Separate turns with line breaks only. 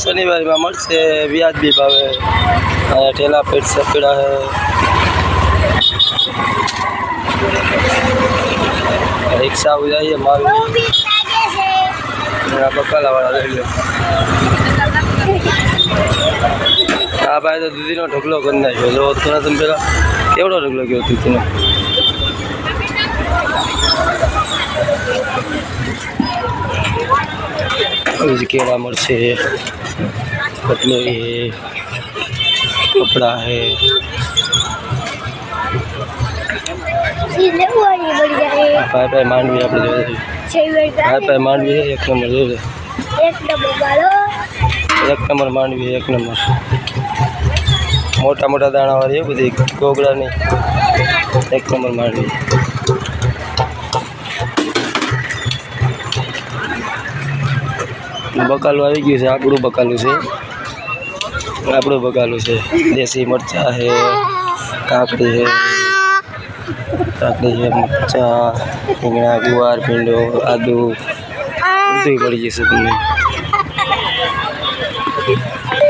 શનિવારમાં મળશે વ્યાજબી ભાવે ઠેલા પેટ સપડા હે. રિક્ષા ઉજાઈએ માલ બકાલાવાળા લઈ લો. આ ભાઈ તો દૂધીનો ઢગલો કરી નાખ્યો. જો થોડા તમે પેલા કેવડો ઢગલો ગયો દૂધીનો બીજી કેળા મળશે? કટલેરી હે કપડા હે? ભાઈ ભાઈ માંડવી આપણે જોઈએ ભાઈ ભાઈ. માંડવી એક નંબર જોઈ એક નંબર માંડવી એક નંબર. મોટા મોટા દાણાવાળી એ બધી ગોગડાની એક નંબર માંડવી. બકાલું આવી ગયું છે, આપણું બકાલું છે. આપણું બકાલું છે. દેશી મરચાં છે, કાકડી છે કાકડી છે, મરચાં, રીંગણા, ગુવાર, ભીંડો, આદુ બધું પડી જશે તમને.